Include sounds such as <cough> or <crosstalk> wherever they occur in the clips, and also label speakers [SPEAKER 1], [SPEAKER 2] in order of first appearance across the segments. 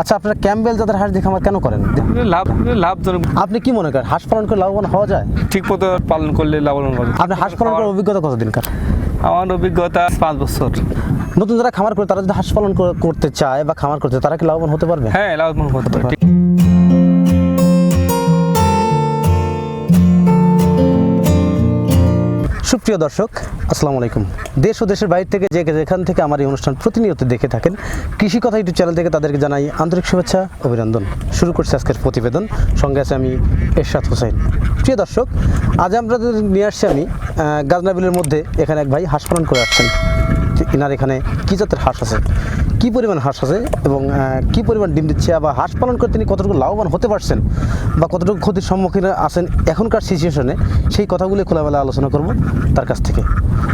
[SPEAKER 1] আচ্ছা আপনারা ক্যাম্বেল জাতের হাঁস দেখে আমার কেন করেন?
[SPEAKER 2] লাভ লাভজনক।
[SPEAKER 1] আপনি কি মনে করেন হাঁস পালন করে লাভবান হওয়া যায়?
[SPEAKER 2] ঠিক মতো পালন করলে লাভবান হবে
[SPEAKER 1] আপনি হাঁস পালন করার অভিজ্ঞতা কতদিন কার?
[SPEAKER 2] আমার অভিজ্ঞতা পাঁচ বছর।
[SPEAKER 1] নতুন যারা খামার করে তারা যদি হাঁস পালন করতে চায় বা খামার করতে তারা কি লাভবান হতে পারবে?
[SPEAKER 2] হ্যাঁ লাভবান হতে পারে
[SPEAKER 1] সুপ্রিয় দর্শক, আসসালামু আলাইকুম। দেশ ও দেশের বাইরে থেকে যে যেখান থেকে আমার এই অনুষ্ঠান প্রতিনিয়ত দেখে থাকেন, কৃষি কথা ইউটিউব চ্যানেল থেকে তাদেরকে জানাই আন্তরিক শুভেচ্ছা, অভিনন্দন। শুরু করছি আজকের প্রতিবেদন। সঙ্গে আছে আমি এরশাদ হোসেন। প্রিয় দর্শক, আজ আমরা নিয়ে আসছি আমি গাজনাবিলের মধ্যে এখানে এক ভাই হাঁস পালন করে আসছেন। এনার এখানে কী জাতের হাঁস আছে? কী পরিমাণ হাঁস আছে এবং কী পরিমাণ ডিম দিচ্ছে বা হাঁস পালন করে তিনি কতটুকু লাভবান হতে পারছেন বা কতটুকু ক্ষতির সম্মুখীন আছেন এখনকার সিচুয়েশনে সেই কথাগুলি খোলামেলা আলোচনা করব তার কাছ থেকে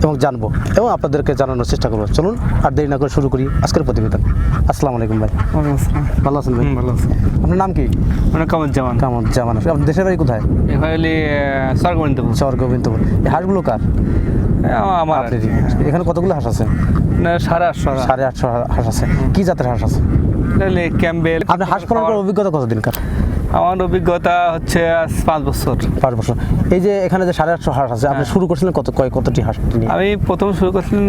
[SPEAKER 1] এবং জানব এবং আপনাদেরকে জানানোর চেষ্টা করব। চলুন আর দেরি না করে শুরু করি আজকের প্রতিবেদন। আসসালামু আলাইকুম ভাই। ভালো আছেন ভাই?
[SPEAKER 2] ভালো আছে।
[SPEAKER 1] আপনার নাম কি?
[SPEAKER 2] মানে
[SPEAKER 1] কামত জামান আপনার দেশের বাড়ি কোথায়?
[SPEAKER 2] হলে স্বর্গবন্তপুর
[SPEAKER 1] শহর গোবিন্দপুর এই হাঁসগুলো কার?
[SPEAKER 2] আমার।
[SPEAKER 1] এখানে কতগুলো হাঁস আছে?
[SPEAKER 2] সাড়ে আটশো
[SPEAKER 1] সাড়ে আটশো হাঁস আছে। কি জাতের হাঁস আছে?
[SPEAKER 2] ক্যাম্বেল।
[SPEAKER 1] আপনার হাঁস অভিজ্ঞতা কতদিন কার
[SPEAKER 2] আমার অভিজ্ঞতা হচ্ছে পাঁচ বছর।
[SPEAKER 1] পাঁচ বছর। এই যে এখানে যে সাড়ে আটশো হাঁস আছে আপনি শুরু করছিলেন কত কয় কতটি হাঁস
[SPEAKER 2] আমি প্রথম শুরু করছিলাম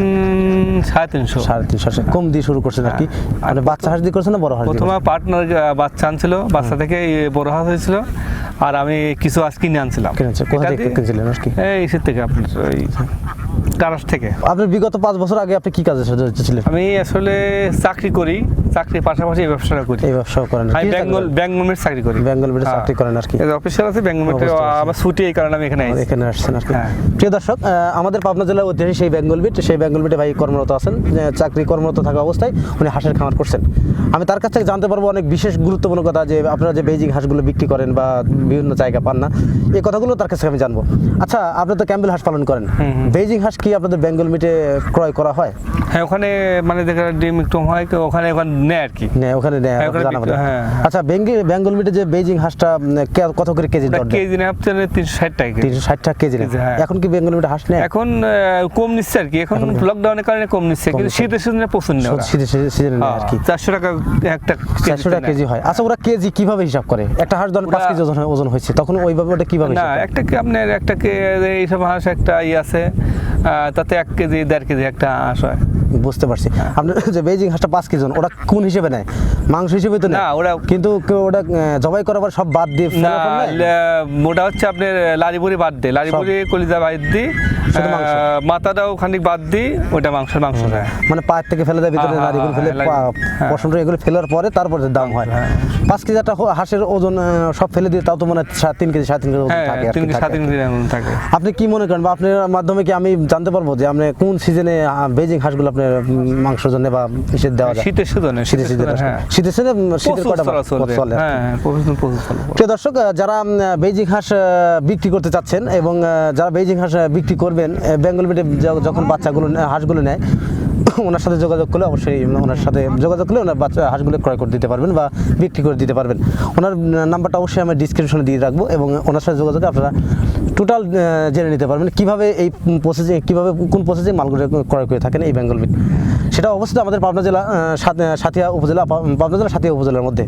[SPEAKER 2] সাড়ে তিনশো।
[SPEAKER 1] সাড়ে তিনশো কম দিয়ে শুরু করছেন আর কি? মানে বাচ্চা হাঁস দিয়ে করছেন না বড় হাঁস
[SPEAKER 2] প্রথমে পার্টনার বাচ্চা আনছিল। বাচ্চা থেকে এই বড় হাঁস হয়েছিল। আর আমি কিছু আজ কিনে আনছিলাম।
[SPEAKER 1] কিনেছে। কোথা থেকে কিনেছিলেন হাঁস কি
[SPEAKER 2] এই থেকে আপনার ওই কারাস থেকে।
[SPEAKER 1] আপনি বিগত পাঁচ বছর আগে আপনি কি কাজে ছিলেন?
[SPEAKER 2] আমি আসলে চাকরি করি চাকরির পাশাপাশি এই ব্যবসাটা করি।
[SPEAKER 1] এই ব্যবসা করেন
[SPEAKER 2] আমি বেঙ্গল মেট চাকরি করি।
[SPEAKER 1] বেঙ্গল বেড়ে
[SPEAKER 2] হ্যাঁ।
[SPEAKER 1] চাকরি করেন আর কি?
[SPEAKER 2] অফিসিয়াল আছে বেঙ্গল মেটে
[SPEAKER 1] বুঝতে
[SPEAKER 2] আমার ছুটি এই কারণে আমি এখানে
[SPEAKER 1] এখানে আসছেন আর কি।
[SPEAKER 2] হ্যাঁ।
[SPEAKER 1] প্রিয় দর্শক আমাদের পাবনা জেলার ঐতিহাসিক সেই বেঙ্গল বিট সেই বেঙ্গল বিটে ভাই কর্মরত আছেন চাকরি কর্মরত থাকা অবস্থায় উনি হাঁসের খামার করছেন। আমি তার কাছ থেকে জানতে পারব অনেক বিশেষ গুরুত্বপূর্ণ কথা যে আপনারা যে বেজিং হাঁসগুলো বিক্রি করেন বা বিভিন্ন জায়গা পান না এই কথাগুলো তার কাছ থেকে আমি জানব। আচ্ছা আপনি তো ক্যাম্বেল হাঁস পালন করেন। বেজিং হাঁস কি আপনাদের বেঙ্গল মিটে ক্রয় করা হয়?
[SPEAKER 2] হ্যাঁ ওখানে মানে দেখা ডিম একটু হয় তো ওখানে ওখানে নেয় আর কি।
[SPEAKER 1] নেয়, ওখানে নেয়,
[SPEAKER 2] হ্যাঁ, হ্যাঁ, হ্যাঁ।
[SPEAKER 1] আচ্ছা বেঙ্গল বেঙ্গল মিটে যে বেজিং হাঁসটা কত করে কেজি দর
[SPEAKER 2] কেজি নেয় আপনার তিনশো ষাট টাকা কেজি।
[SPEAKER 1] তিনশো ষাট টাকা কেজি। এখন কি বেঙ্গল মিটে হাঁস নেয়?
[SPEAKER 2] এখন কম নিচ্ছে আর কি। এখন লকডাউনের কারণে কম নিচ্ছে কিন্তু শীতের সিজনে প্রচুর নেয় ওরা।
[SPEAKER 1] শীতে সিজনে নেয় আর কি।
[SPEAKER 2] হ্যাঁ, চারশো টাকা একটা
[SPEAKER 1] চারশো টাকা কেজি হয়। আচ্ছা ওরা কেজি কীভাবে হিসাব করে? একটা হাঁস ধরেন পাঁচ
[SPEAKER 2] ওরা-
[SPEAKER 1] কেজি ওজন ওজন হয়েছে তখন ওইভাবে ওটা কীভাবে
[SPEAKER 2] না? একটা কি আপনার একটা কে এইসব হাঁস একটা ই আছে তাতে এক কেজি দেড় কেজি একটা হাঁস হয়।
[SPEAKER 1] বুঝতে পারছি। আপনার যে বেজিং হাঁসটা পাঁচ কেজি ওরা ওটা কোন হিসেবে নেয়? মাংস হিসেবে তো
[SPEAKER 2] না, ওরা-
[SPEAKER 1] কিন্তু ওটা জবাই করার পর সব বাদ দিয়ে
[SPEAKER 2] ওটা হচ্ছে আপনার লারিপুরি বাদ দিয়ে লারিপুরি কলিজা বাদ
[SPEAKER 1] মাংস?
[SPEAKER 2] মাথাটাও খানিক বাদ দিই ওটা মাংস হয়
[SPEAKER 1] মানে পায়ের থেকে ফেলে দেয় ভিতরে
[SPEAKER 2] হ্যাঁ, হ্যাঁ,
[SPEAKER 1] ফেলে
[SPEAKER 2] হ্যাঁ।
[SPEAKER 1] পশমটা এগুলো ফেলার পরে তারপরে দাম হয়। পাঁচ কেজি একটা হাঁসের ওজন সব ফেলে দিয়ে তাও তো মানে সাড়ে তিন কেজি সাড়ে তিন কেজি থাকে
[SPEAKER 2] তিন তিন কেজি
[SPEAKER 1] আপনি কি মনে করেন বা আপনার মাধ্যমে কি আমি জানতে পারব যে আপনি কোন সিজনে বেজিং হাঁসগুলো আপনার মাংসের জন্য বা ইসের দেওয়া যায়?
[SPEAKER 2] শীতের সিজনে
[SPEAKER 1] শীতের সিজনে শীতের সিজনে শীতের কটা
[SPEAKER 2] চলা।
[SPEAKER 1] মাস প্রিয় দর্শক যারা বেজিং হাঁস বিক্রি করতে চাচ্ছেন এবং যারা বেজিং হাঁস বিক্রি করবেন আহ, বেঙ্গল মিটে যখন বাচ্চাগুলো হাঁসগুলো নেয় <coughs> ওনার সাথে যোগাযোগ করলে অবশ্যই ওনার সাথে যোগাযোগ করলে ওনার বাচ্চা হাঁসগুলো ক্রয় করে দিতে পারবেন বা বিক্রি করে দিতে পারবেন। ওনার নাম্বারটা অবশ্যই আমি ডিসক্রিপশনে দিয়ে রাখব এবং ওনার সাথে যোগাযোগে আপনারা টোটাল জেনে নিতে পারবেন কীভাবে এই প্রসেসিং কীভাবে কোন প্রসেসে মালগুলো ক্রয় করে থাকেন এই বেঙ্গল মিট সেটা অবস্থিত আমাদের পাবনা জেলা সাথিয়া উপজেলা পাবনা জেলা সাথিয়া উপজেলার মধ্যে।